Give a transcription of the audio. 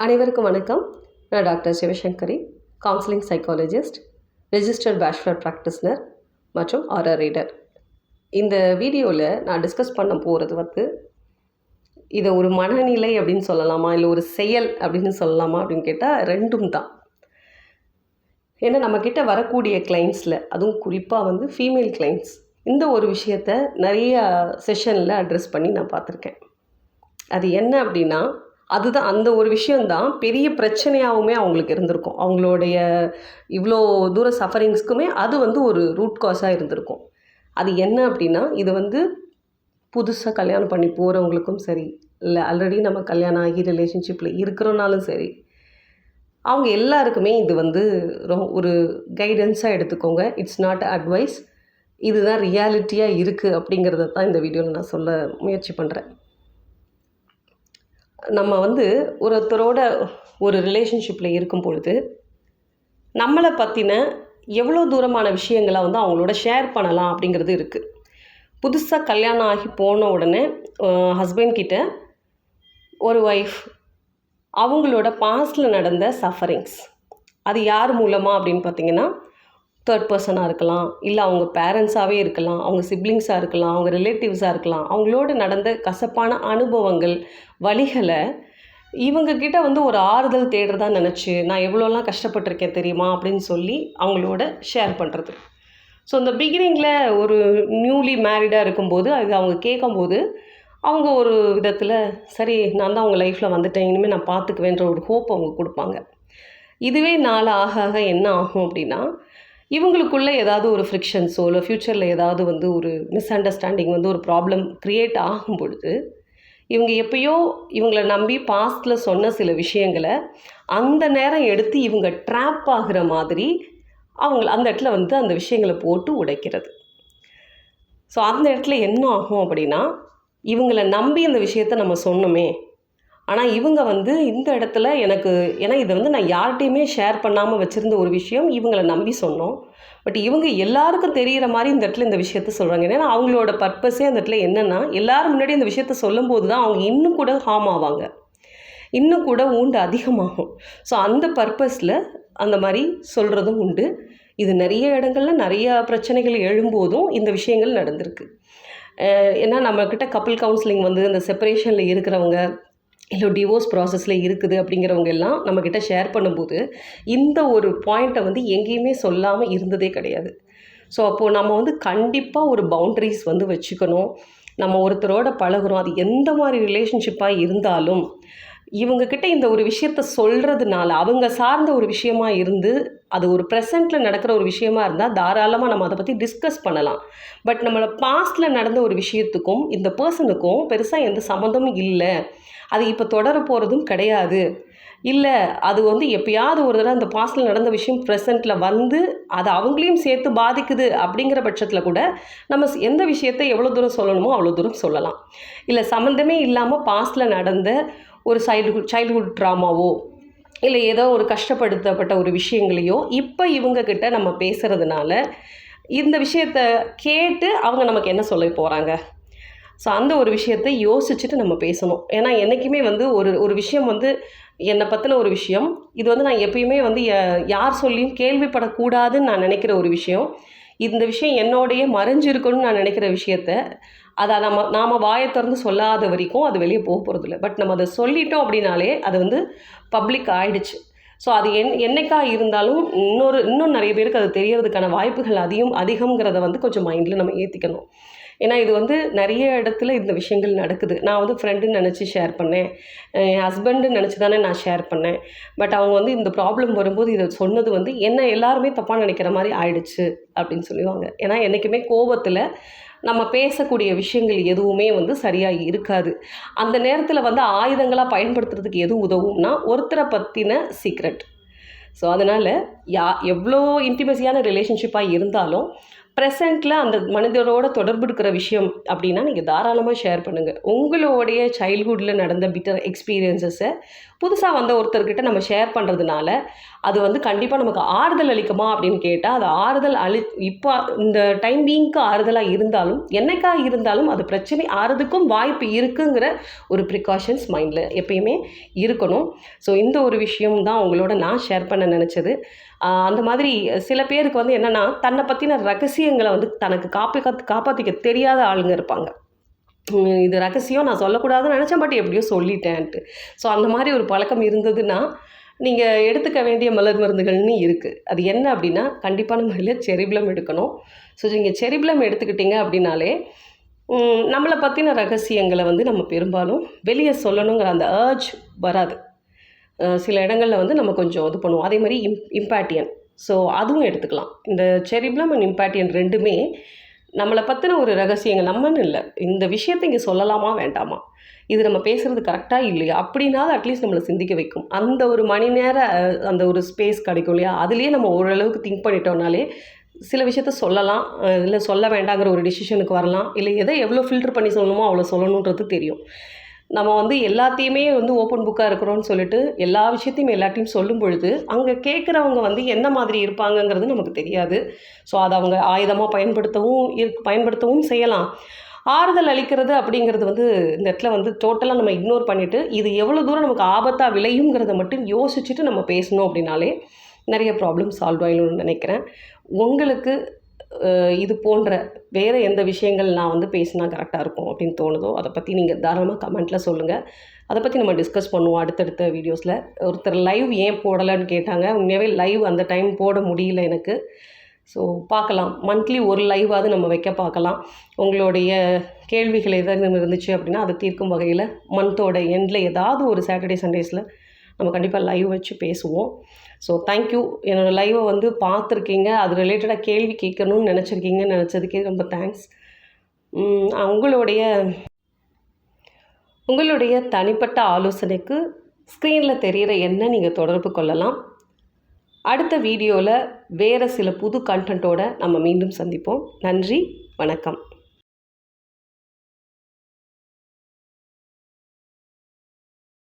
அனைவருக்கும் வணக்கம். நான் doctor Sivasankari counselling psychologist registered bachelor practitioner மற்றும் ஆர்ஆர் ரீடர் இந்த வீடியோவில் நான் டிஸ்கஸ் பண்ண போகிறது வந்து இதை ஒரு மனநிலை அப்படின்னு சொல்லலாமா இல்லை ஒரு செயல் அப்படின்னு சொல்லலாமா அப்படின்னு கேட்டால் ரெண்டும் தான். ஏன்னா நம்மக்கிட்ட வரக்கூடிய கிளைண்ட்ஸில் அதுவும் குறிப்பாக வந்து ஃபீமேல் கிளைண்ட்ஸ் இந்த ஒரு விஷயத்த நிறைய செஷனில் அட்ரஸ் பண்ணி நான் பார்த்துருக்கேன். அது என்ன அப்படின்னா அதுதான் அந்த ஒரு விஷயந்தான் பெரிய பிரச்சனையாகவுமே அவங்களுக்கு இருந்திருக்கும். அவங்களுடைய இவ்வளோ தூர சஃபரிங்ஸ்க்குமே அது வந்து ஒரு ரூட் காஸாக இருந்திருக்கும். அது என்ன அப்படின்னா இது வந்து புதுசாக கல்யாணம் பண்ணி போகிறவங்களுக்கும் சரி இல்லை ஆல்ரெடி நம்ம கல்யாணம் ஆகி ரிலேஷன்ஷிப்பில் இருக்கிறோனாலும் சரி அவங்க எல்லாருக்குமே இது வந்து ரொ ஒரு கைடன்ஸாக எடுத்துக்கோங்க. இட்ஸ் நாட் அட்வைஸ் இதுதான் ரியாலிட்டியாக இருக்குது அப்படிங்கிறத தான் இந்த வீடியோவில் நான் சொல்ல முயற்சி பண்ணுறேன் நம்ம வந்து ஒருத்தரோட ஒரு ரிலேஷன்ஷிப்பில் இருக்கும் பொழுது நம்மளை பற்றின எவ்வளோ தூரமான விஷயங்களை வந்து அவங்களோட ஷேர் பண்ணலாம் அப்படிங்கிறது இருக்குது புதுசாக கல்யாணம் ஆகி போன உடனே ஹஸ்பண்ட் கிட்ட ஒரு ஒய்ஃப் அவங்களோட பாஸ்டில் நடந்த சஃபரிங்ஸ் அது யார் மூலமாக அப்படின்னு பார்த்தீங்கன்னா தேர்ட் பர்சனாக இருக்கலாம் இல்லை அவங்க பேரண்ட்ஸாகவே இருக்கலாம் அவங்க சிப்ளிங்ஸாக இருக்கலாம் அவங்க ரிலேட்டிவ்ஸாக இருக்கலாம். அவங்களோட நடந்த கசப்பான அனுபவங்கள் வழிகளை இவங்கக்கிட்ட வந்து ஒரு ஆறுதல் தேடுறதா நினச்சி நான் எவ்வளோலாம் கஷ்டப்பட்டிருக்கேன் தெரியுமா? அப்படின்னு சொல்லி அவங்களோட ஷேர் பண்ணுறது ஸோ இந்த பிகினிங்கில் ஒரு நியூலி மேரிடாக இருக்கும்போது அது அவங்க கேட்கும்போது அவங்க ஒரு விதத்தில் சரி நான் தான் அவங்க லைஃப்பில் வந்துட்டேன் இனிமேல் நான் பார்த்துக்குவேன்ற ஒரு ஹோப் அவங்க கொடுப்பாங்க. இதுவே நாள் ஆக ஆக என்ன ஆகும் அப்படின்னா இவங்களுக்குள்ளே ஏதாவது ஒரு ஃப்ரிக்ஷன்ஸோ இல்லை ஃப்யூச்சரில் ஏதாவது வந்து ஒரு மிஸ் அண்டர்ஸ்டாண்டிங் வந்து ஒரு ப்ராப்ளம் க்ரியேட் ஆகும் பொழுது இவங்க எப்பயோ இவங்களை நம்பி பாஸ்டில் சொன்ன சில விஷயங்களை அந்த நேரம் எடுத்து இவங்க ட்ராப் ஆகிற மாதிரி அவங்க அந்த இடத்துல வந்து அந்த விஷயங்களை போட்டு உடைக்கிறது. ஸோ அந்த இடத்துல என்ன ஆகும் அப்படின்னா இவங்களை நம்பி அந்த விஷயத்த நம்ம சொன்னோமே ஆனால் இவங்க வந்து இந்த இடத்துல எனக்கு ஏன்னா இதை வந்து நான் யார்கிட்டையுமே ஷேர் பண்ணாமல் வச்சுருந்த ஒரு விஷயம் இவங்களை நம்பி சொன்னோம். பட் இவங்க எல்லாருக்கும் தெரிகிற மாதிரி இந்த இடத்துல இந்த விஷயத்த சொல்கிறாங்க ஏன்னா அவங்களோட பர்பஸே அந்த இடத்துல என்னென்னா எல்லோரும் முன்னாடி இந்த விஷயத்த சொல்லும்போது தான் அவங்க இன்னும் கூட ஹார்ம் ஆவாங்க. இன்னும் கூட ஊண்டு அதிகமாகும். ஸோ அந்த பர்பஸில் அந்த மாதிரி சொல்கிறதும் உண்டு. இது நிறைய இடங்களில் நிறைய பிரச்சனைகள் எழும்போதும் இந்த விஷயங்கள் நடந்திருக்கு. ஏன்னா நம்மக்கிட்ட கப்பிள் கவுன்சிலிங் வந்து இந்த செப்பரேஷனில் இருக்கிறவங்க இல்லை டிவோர்ஸ் ப்ராசஸில் இருக்குது அப்படிங்கிறவங்க எல்லாம் நம்மக்கிட்ட ஷேர் பண்ணும்போது இந்த ஒரு பாயிண்ட்டை வந்து எங்கேயுமே சொல்லாமல் இருந்ததே கிடையாது. ஸோ அப்போது நம்ம வந்து கண்டிப்பாக ஒரு பவுண்ட்ரிஸ் வந்து வச்சுக்கணும். நம்ம ஒருத்தரோட பழகுறோம். அது எந்த மாதிரி ரிலேஷன்ஷிப்பாக இருந்தாலும் இவங்கக்கிட்ட இந்த ஒரு விஷயத்த சொல்கிறதுனால அவங்க சார்ந்த ஒரு விஷயமா இருந்து அது ஒரு ப்ரெசண்ட்டில் நடக்கிற ஒரு விஷயமா இருந்தால் தாராளமாக நம்ம அதை பற்றி டிஸ்கஸ் பண்ணலாம். பட் நம்மளை பாஸ்டில் நடந்த ஒரு விஷயத்துக்கும் இந்த பர்சனுக்கும் பெருசாக எந்த சம்மந்தமும் இல்லை. அது இப்போ தொடர போகிறதும் கிடையாது. இல்லை அது வந்து எப்பயாவது ஒரு தடவை அந்த பாஸ்டில் நடந்த விஷயம் ப்ரெசண்ட்டில் வந்து அது அவங்களையும் சேர்த்து பாதிக்குது அப்படிங்கிற பட்சத்தில் கூட நம்ம எந்த விஷயத்தை எவ்வளோ தூரம் சொல்லணுமோ அவ்வளோ தூரம் சொல்லலாம். இல்லை சம்மந்தமே இல்லாமல் பாஸ்டில் நடந்த ஒரு சைல்டுஹுட் சைல்டுஹுட் ட்ராமாவோ இல்லை ஏதோ ஒரு கஷ்டப்படுத்தப்பட்ட ஒரு விஷயங்களையோ இப்போ இவங்கக்கிட்ட நம்ம பேசுகிறதுனால இந்த விஷயத்த கேட்டு அவங்க நமக்கு என்ன சொல்ல போகிறாங்க ஸோ அந்த ஒரு விஷயத்தை யோசிச்சுட்டு நம்ம பேசணும். ஏன்னா என்றைக்குமே வந்து ஒரு ஒரு விஷயம் வந்து என்னை பற்றின ஒரு விஷயம். இது வந்து நான் எப்பயுமே வந்து யார் சொல்லியும் கேள்விப்படக்கூடாதுன்னு நான் நினைக்கிற ஒரு விஷயம். இந்த விஷயம் என்னோடையே மறைஞ்சிருக்கணும்னு நான் நினைக்கிற விஷயத்த அதை நம்ம நாம் வாயை திறந்து சொல்லாத வரைக்கும் அது வெளியே போக போகிறதில்ல பட் நம்ம அதை சொல்லிட்டோம் அப்படின்னாலே அது வந்து பப்ளிக் ஆயிடுச்சு. ஸோ அது என் என்னைக்கா இருந்தாலும் இன்னொரு இன்னும் நிறைய பேருக்கு அது தெரியறதுக்கான வாய்ப்புகள் அதிகம் அதிகங்கிறத வந்து கொஞ்சம் மைண்டில் நம்ம ஏற்றிக்கணும் ஏன்னா இது வந்து நிறைய இடத்துல இந்த விஷயங்கள் நடக்குது. நான் வந்து ஃப்ரெண்டுன்னு நினச்சி ஷேர் பண்ணேன். என் ஹஸ்பண்டுன்னு நினச்சி தானே நான் ஷேர் பண்ணேன். பட் அவங்க வந்து இந்த ப்ராப்ளம் வரும்போது இதை சொன்னது வந்து என்ன எல்லாருமே தப்பாக நினைக்கிற மாதிரி ஆயிடுச்சு அப்படின்னு சொல்லுவாங்க ஏன்னா என்றைக்குமே கோபத்தில் நம்ம பேசக்கூடிய விஷயங்கள் எதுவுமே வந்து சரியாக இருக்காது. அந்த நேரத்தில் வந்து ஆயுதங்களாக பயன்படுத்துறதுக்கு எது உதவும்னா ஒருத்தரை பற்றின சீக்ரெட் ஸோ அதனால் யா எவ்வளோ இன்டிமசியான ரிலேஷன்ஷிப்பாக இருந்தாலும் ப்ரெசண்ட்டில் அந்த மனிதரோட தொடர்பு இருக்கிற விஷயம் அப்படின்னா நீங்கள் தாராளமாக ஷேர் பண்ணுங்கள் உங்களுடைய சைல்ட்ஹுட்டில் நடந்த பிட்டர் எக்ஸ்பீரியன்சஸை புதுசாக வந்த ஒருத்தர்கிட்ட நம்ம ஷேர் பண்ணுறதுனால அது வந்து கண்டிப்பாக நமக்கு ஆறுதல் அளிக்குமா அப்படின்னு கேட்டால் அது ஆறுதல் அளி இப்போ இந்த டைம் பீங்க்கு ஆறுதலாக இருந்தாலும் என்னைக்கா இருந்தாலும் அது பிரச்சனை ஆறுறதுக்கும் வாய்ப்பு இருக்குங்கிற ஒரு ப்ரிகாஷன்ஸ் மைண்டில் எப்பயுமே இருக்கணும். ஸோ இந்த ஒரு விஷயம் தான் உங்களோட நான் ஷேர் பண்ண நினச்சது. அந்த மாதிரி சில பேருக்கு வந்து என்னென்னா தன்னை பற்றின ரகசிய ரகசியங்களை வந்து தனக்கு காப்பி காத்து காப்பாற்றிக்க தெரியாத ஆளுங்க இருப்பாங்க. இது ரகசியம் நான் சொல்லக்கூடாதுன்னு நினச்சேன் பட் எப்படியோ சொல்லிட்டேன்ட்டு. ஸோ அந்த மாதிரி ஒரு பழக்கம் இருந்ததுன்னா நீங்கள் எடுத்துக்க வேண்டிய மலர் மருந்துகள்னு இருக்குது அது என்ன அப்படின்னா கண்டிப்பான முறையில் செரிப்ளம் எடுக்கணும். ஸோ நீங்கள் செரிப்ளம் எடுத்துக்கிட்டீங்க அப்படின்னாலே நம்மளை பற்றின ரகசியங்களை வந்து நம்ம பெரும்பாலும் வெளியே சொல்லணுங்கிற அந்த ஏர்ஜ் வராது. சில இடங்களில் வந்து நம்ம கொஞ்சம் இது பண்ணுவோம். அதே மாதிரி இம் இம்பேட்டியன். ஸோ அதுவும் எடுத்துக்கலாம். இந்த செரிப்ளம் அண்ட் இம்பேட்டியன் ரெண்டுமே நம்மளை பற்றின ஒரு ரகசியங்கள் நம்மன்னு இல்லை. இந்த விஷயத்தை இங்கே சொல்லலாமா வேண்டாமா? இது நம்ம பேசுகிறது கரெக்டாக இல்லையா? அப்படின்னாலும் அட்லீஸ்ட் நம்மளை சிந்திக்க வைக்கும். அந்த ஒரு மணி நேர அந்த ஒரு ஸ்பேஸ் கிடைக்கும் இல்லையா? அதுலேயே நம்ம ஓரளவுக்கு திங்க் பண்ணிட்டோம்னாலே சில விஷயத்த சொல்லலாம். இல்லை சொல்ல வேண்டாங்கிற ஒரு டிசிஷனுக்கு வரலாம். இல்லை எதை எவ்வளோ ஃபில்டர் பண்ணி சொல்லணுமோ அவ்வளோ சொல்லணுன்றது தெரியும். நம்ம வந்து எல்லாத்தையுமே வந்து ஓப்பன் புக்காக இருக்கிறோன்னு சொல்லிட்டு எல்லா விஷயத்தையும் எல்லாத்தையும் சொல்லும் பொழுது அங்கே கேட்குறவங்க வந்து என்ன மாதிரி இருப்பாங்கங்கிறது நமக்கு தெரியாது. ஸோ அதை அவங்க ஆயுதமாக பயன்படுத்தவும் இரு பயன்படுத்தவும் செய்யலாம். ஆறுதல் அளிக்கிறது அப்படிங்கிறது வந்து இந்த இடத்துல வந்து டோட்டலாக நம்ம இக்னோர் பண்ணிவிட்டு இது எவ்வளோ தூரம் நமக்கு ஆபத்தாக விளையுங்கிறத மட்டும் யோசிச்சுட்டு நம்ம பேசணும் அப்படின்னாலே நிறைய ப்ராப்ளம் சால்வ் ஆகிடும்னு நினைக்கிறேன். உங்களுக்கு இது போன்ற வேறு எந்த விஷயங்கள் நான் வந்து பேசினா கரெக்டாக இருக்கும் அப்படின்னு தோணுதோ அதை பற்றி நீங்கள் தாராளமாக கமெண்ட்டில் சொல்லுங்கள் அதை பற்றி நம்ம டிஸ்கஸ் பண்ணுவோம் அடுத்தடுத்த வீடியோஸில் ஒருத்தர் லைவ் ஏன் போடலைன்னு கேட்டாங்க. உண்மையாகவே லைவ் அந்த டைம் போட முடியல எனக்கு. ஸோ பார்க்கலாம். மந்த்லி ஒரு லைவாவது நம்ம வைக்க பார்க்கலாம். உங்களுடைய கேள்விகள் எதாவது இருந்துச்சு அப்படின்னா அதை தீர்க்கும் வகையில் மந்தோட எண்டில் ஏதாவது ஒரு சாட்டர்டே சண்டேஸில் நம்ம கண்டிப்பாக லைவ் வச்சு பேசுவோம். ஸோ தேங்க்யூ என்னோடய லைவை வந்து பார்த்துருக்கீங்க. அது ரிலேட்டடாக கேள்வி கேட்கணும்னு நினச்சிருக்கீங்கன்னு நினச்சதுக்கே ரொம்ப தேங்க்ஸ் உங்களுடைய உங்களுடைய தனிப்பட்ட ஆலோசனைக்கு ஸ்க்ரீனில் தெரிகிற என்ன நீங்கள் தொடர்பு கொள்ளலாம். அடுத்த வீடியோவில் வேறு சில புது கண்டென்ட்டோடு நம்ம மீண்டும் சந்திப்போம். நன்றி வணக்கம்.